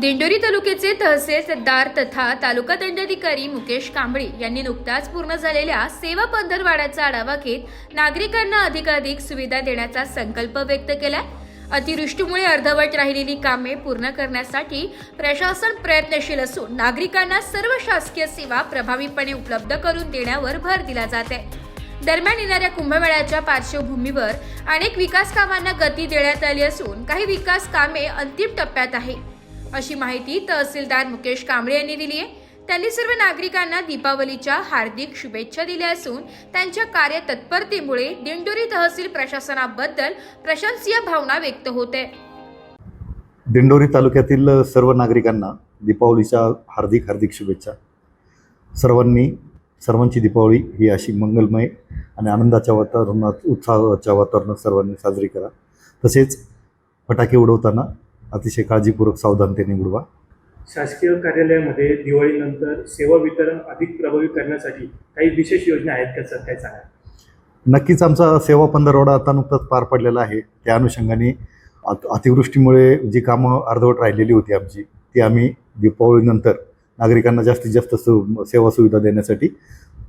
दिंडोरी तालुक्याचे तहसीलदार तथा तालुका दंडाधिकारी मुकेश कांबळे यांनी नुकताच पूर्ण झालेल्या सेवा पंधरवाड्याचा आढावा घेत नागरिकांना अधिकाधिक सुविधा देण्याचा संकल्प व्यक्त केला अतिवृष्टीमुळे अर्धवट राहिलेली कामे पूर्ण करण्यासाठी प्रशासन प्रयत्नशील असून नागरिकांना सर्व शासकीय सेवा प्रभावीपणे उपलब्ध करून देण्यावर भर दिला जात आहे. दरम्यान येणाऱ्या कुंभमेळ्याच्या पार्श्वभूमीवर अनेक विकास कामांना गती देण्यात आली असून काही विकास कामे अंतिम टप्प्यात आहे. अशी माहिती तहसीलदार मुकेश कांबळे यांनी दिली आहे त्यांनी सर्व नागरिकांना दीपावलीच्या हार्दिक शुभेच्छा दिल्या असून त्यांच्या कार्यतत्परतेमुळे दिंडोरी तहसील प्रशासनाबद्दल प्रशंसीय भावना व्यक्त होते. दिंडोरी तालुक्यातील सर्व नागरिकांना दीपावलीच्या हार्दिक हार्दिक शुभेच्छा. सर्वांनी सर्वांची दीपावली ही अशी मंगलमय आणि आनंदाच्या वातावरणात उत्साहाच्या वातावरणात सर्वांनी साजरी करा. तसेच फटाके उडवताना अतिशय काळजीपूर्वक सावधानतेने उडवा शासकीय कार्यालयामध्ये दिवाळीनंतर सेवा वितरण अधिक प्रभावी करण्यासाठी काही विशेष योजना आहेत का सर? काय सांगा नक्कीच आमचा सेवा पंधरवडा आता नुकताच पार पडलेला आहे. त्या अनुषंगाने अत अतिवृष्टीमुळे जी कामं अर्धवट राहिलेली होती आमची ती आम्ही दीपावलीनंतर नागरिकांना जास्तीत जास्त सु सेवा सुविधा देण्यासाठी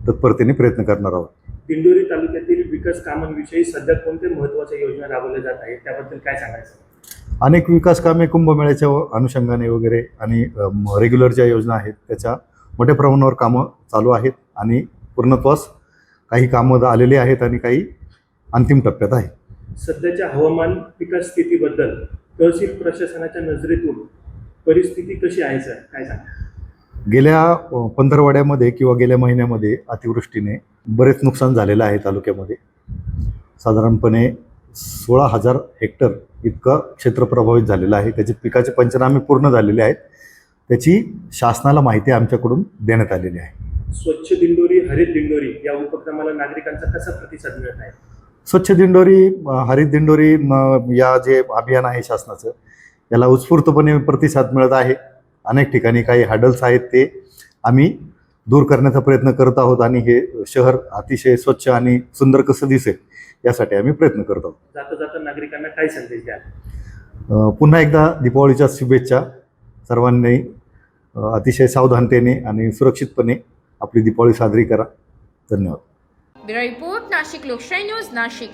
तत्परतेने प्रयत्न करणार आहोत. दिंडोरी तालुक्यातील विकास कामांविषयी सध्या कोणत्या महत्त्वाच्या योजना राबवल्या जात आहेत? त्याबद्दल काय सांगायचं अनेक विकास कामे कुंभमेळ्याच्या अनुषंगाने वगैरे आणि रेग्युलर ज्या योजना आहेत त्याच्या मोठ्या प्रमाणावर कामं चालू आहेत आणि पूर्णत्वास काही कामं आलेली आहेत आणि काही अंतिम टप्प्यात आहे. सध्याच्या हवामान विकास स्थितीबद्दल तहसील प्रशासनाच्या नजरेतून परिस्थिती कशी आहे सर? काय सांगा गेल्या पंधरवड्यामध्ये किंवा गेल्या महिन्यामध्ये अतिवृष्टीने बरेच नुकसान झालेलं आहे तालुक्यामध्ये. साधारणपणे सोळा हजार हेक्टर इतकं क्षेत्र प्रभावित झालेलं आहे. त्याचे पिकाचे पंचनामे पूर्ण झालेले आहेत. त्याची शासनाला माहिती आमच्याकडून देण्यात आलेली आहे. स्वच्छ दिंडोरी हरित दिंडोरी या उपक्रमाला नागरिकांचा कसा प्रतिसाद मिळत आहे? स्वच्छ दिंडोरी हरित दिंडोरी या जे अभियान आहे शासनाचं याला उत्स्फूर्तपणे प्रतिसाद मिळत आहे. अनेक ठिकाणी काही हॅडल्स आहेत ते आम्ही दूर करण्याचा प्रयत्न करत आहोत आणि हे शहर अतिशय स्वच्छ आणि सुंदर कसं दिसेल यासाठी आम्ही प्रयत्न करत आहोत. जाता जाता नागरिकांना काय संदेश द्याल? अ, पुन्हा एकदा दीपावलीच्या शुभेच्छा सर्वांनी अ, अतिशय सावधानतेने आणि सुरक्षितपणे आपली दीपावली साजरी करा. धन्यवाद. ब्युरो रिपोर्ट नाशिक लोकशाही न्यूज नाशिक.